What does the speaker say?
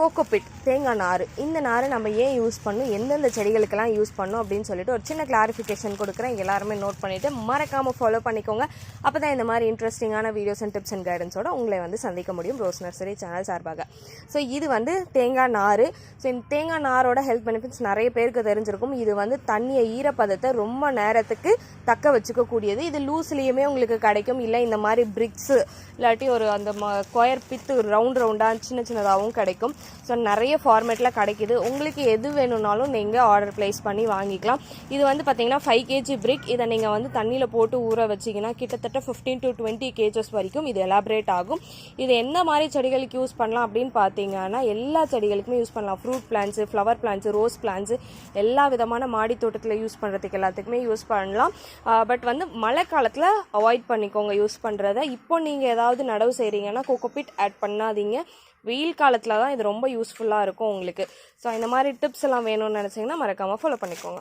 Cocopeat தேங்காய் நார் இந்த நாரை நம்ம ஏன் யூஸ் பண்ணணும்? எந்தெந்த செடிகளுக்கெல்லாம் யூஸ் பண்ணும் அப்படின்னு சொல்லிட்டு ஒரு சின்ன கிளாரிஃபிகேஷன் கொடுக்குறேன். எல்லாருமே நோட் பண்ணிவிட்டு மறக்காமல் ஃபாலோ பண்ணிக்கோங்க. அப்போ தான் இந்த மாதிரி இன்ட்ரெஸ்டிங்கான வீடியோஸ் அண்ட் டிப்ஸ் அண்ட் கைடன்ஸோட உங்களை வந்து சந்திக்க முடியும். ரோஸ் நர்சரி சேனல் சார்பாக. ஸோ இது வந்து தேங்காய் நார் ஸோ இந்த தேங்காய் நாரோட ஹெல்த் பெனிஃபிட்ஸ் நிறைய பேருக்கு தெரிஞ்சிருக்கும். இது வந்து தண்ணியை ஈரப்பதத்தை ரொம்ப நேரத்துக்கு தக்க வச்சுக்கக்கூடியது. இது லூஸ்லேயுமே உங்களுக்கு கிடைக்கும். இல்லை இந்த மாதிரி பிரிக்ஸு இல்லாட்டி ஒரு அந்த கொயர் பித்து ரவுண்ட் ரவுண்டாக சின்ன சின்னதாகவும் கிடைக்கும். ஸோ நிறைய ஃபார்மேட்டில் கிடைக்குது. உங்களுக்கு எது வேணும்னாலும் நீங்கள் ஆர்டர் ப்ளேஸ் பண்ணி வாங்கிக்கலாம். இது வந்து பார்த்தீங்கன்னா ஃபைவ் கேஜி பிரிக் இதை நீங்கள் வந்து தண்ணியில் போட்டு ஊற வச்சிங்கன்னா கிட்டத்தட்ட ஃபிஃப்டீன் டு டுவெண்ட்டி கேஜஸ் வரைக்கும் இது எலாபரேட் ஆகும். இது எந்த மாதிரி செடிகளுக்கு யூஸ் பண்ணலாம் அப்படின்னு பார்த்தீங்கன்னா எல்லா செடிகளுக்குமே யூஸ் பண்ணலாம். Fruit plants flower plants rose plants எல்லா விதமான மாடி தோட்டத்தில் யூஸ் பண்ணுறதுக்கு எல்லாத்துக்குமே யூஸ் பண்ணலாம். பட் வந்து மழை காலத்தில் அவாய்ட் பண்ணிக்கோங்க யூஸ் பண்ணுறத இப்போ நீங்கள் ஏதாவது நடவு செய்கிறீங்கன்னா கோகோபிட் ஆட் பண்ணாதீங்க. வெயில் காலத்தில் தான் இது ரொம்ப ரொம்ப யூஸ்ஃபுல்லாக இருக்கும் உங்களுக்கு. ஸோ இந்த மாதிரி டிப்ஸ் எல்லாம் வேணும்னு நினச்சிங்கன்னா மறக்காமல் ஃபாலோ பண்ணிக்கோங்க.